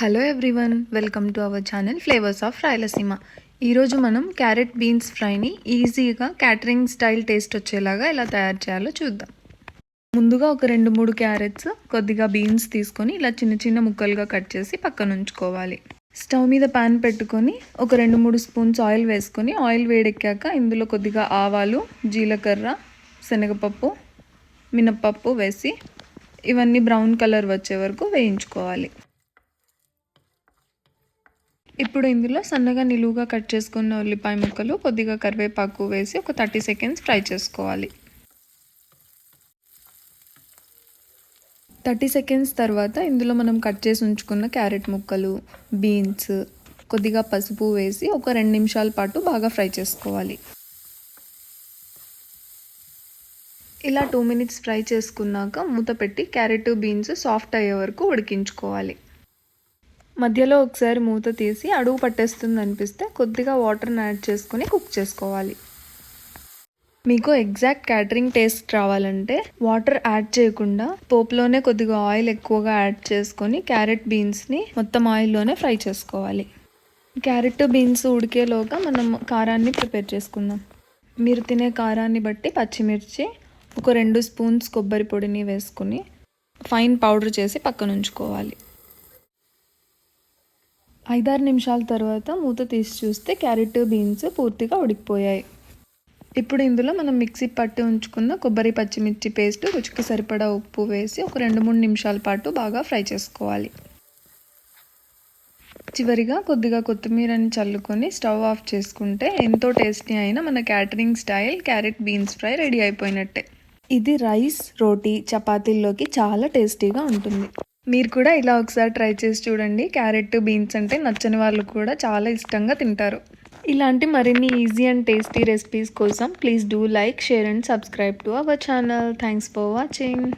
Hello everyone welcome to our channel flavours of Rayalaseema ఈరోజు మనం carrot beans ఫ్రైని ఈజీగా catering style taste వచ్చేలాగా ఎలా తయారు చేయాలో చూద్దాం. ముందుగా ఒక రెండు మూడు క్యారెట్స్ కొద్దిగా బీన్స్ తీసుకొని ఇలా చిన్న చిన్న ముక్కలుగా కట్ చేసి పక్కన ఉంచుకోవాలి. స్టవ్ మీద పాన్ పెట్టుకొని ఒక రెండు మూడు స్పూన్స్ ఆయిల్ వేసుకొని ఆయిల్ వేడెక్కాక ఇందులో కొద్దిగా ఆవాలు జీలకర్ర శనగపప్పు మినప్పప్పు వేసి ఇవన్నీ బ్రౌన్ కలర్ వచ్చే వరకు వేయించుకోవాలి. ఇప్పుడు ఇందులో సన్నగా నిలువుగా కట్ చేసుకున్న ఉల్లిపాయ ముక్కలు కొద్దిగా కరివేపాకు వేసి ఒక థర్టీ సెకండ్స్ ఫ్రై చేసుకోవాలి. థర్టీ సెకండ్స్ తర్వాత ఇందులో మనం కట్ చేసి ఉంచుకున్న క్యారెట్ ముక్కలు బీన్స్ కొద్దిగా పసుపు వేసి ఒక రెండు నిమిషాల పాటు బాగా ఫ్రై చేసుకోవాలి. ఇలా టూ మినిట్స్ ఫ్రై చేసుకున్నాక మూత పెట్టి క్యారెట్ బీన్స్ సాఫ్ట్ అయ్యే వరకు ఉడికించుకోవాలి. మధ్యలో ఒకసారి మూత తీసి అడుగు పట్టేస్తుంది అనిపిస్తే కొద్దిగా వాటర్ని యాడ్ చేసుకొని కుక్ చేసుకోవాలి. మీకు ఎగ్జాక్ట్ క్యాటరింగ్ టేస్ట్ రావాలంటే వాటర్ యాడ్ చేయకుండా పోపులోనే కొద్దిగా ఆయిల్ ఎక్కువగా యాడ్ చేసుకొని క్యారెట్ బీన్స్ని మొత్తం ఆయిల్లోనే ఫ్రై చేసుకోవాలి. క్యారెట్ బీన్స్ ఉడికేలోగా మనం కారాన్ని ప్రిపేర్ చేసుకుందాం. మీరు తినే కారాన్ని బట్టి పచ్చిమిర్చి ఒక రెండు స్పూన్స్ కొబ్బరి పొడిని వేసుకుని ఫైన్ పౌడర్ చేసి పక్కన ఉంచుకోవాలి. ఐదారు నిమిషాల తర్వాత మూత తీసి చూస్తే క్యారెట్ బీన్స్ పూర్తిగా ఉడికిపోయాయి. ఇప్పుడు ఇందులో మనం మిక్సీ పట్టి ఉంచుకున్న కొబ్బరి పచ్చిమిర్చి పేస్ట్ రుచికి సరిపడా ఉప్పు వేసి ఒక రెండు మూడు నిమిషాల పాటు బాగా ఫ్రై చేసుకోవాలి. చివరిగా కొద్దిగా కొత్తిమీరని చల్లుకొని స్టవ్ ఆఫ్ చేసుకుంటే ఎంతో టేస్టీ అయిన మన catering style carrot beans fry ready అయిపోయినట్టే. ఇది రైస్ రోటీ చపాతీల్లోకి చాలా టేస్టీగా ఉంటుంది. మీరు కూడా ఇలా ఒకసారి ట్రై చేసి చూడండి. క్యారెట్ బీన్స్ అంటే నచ్చని వాళ్ళు కూడా చాలా ఇష్టంగా తింటారు. ఇలాంటి మరిన్ని ఈజీ అండ్ టేస్టీ రెసిపీస్ కోసం please do like share and subscribe to our channel. Thanks for watching.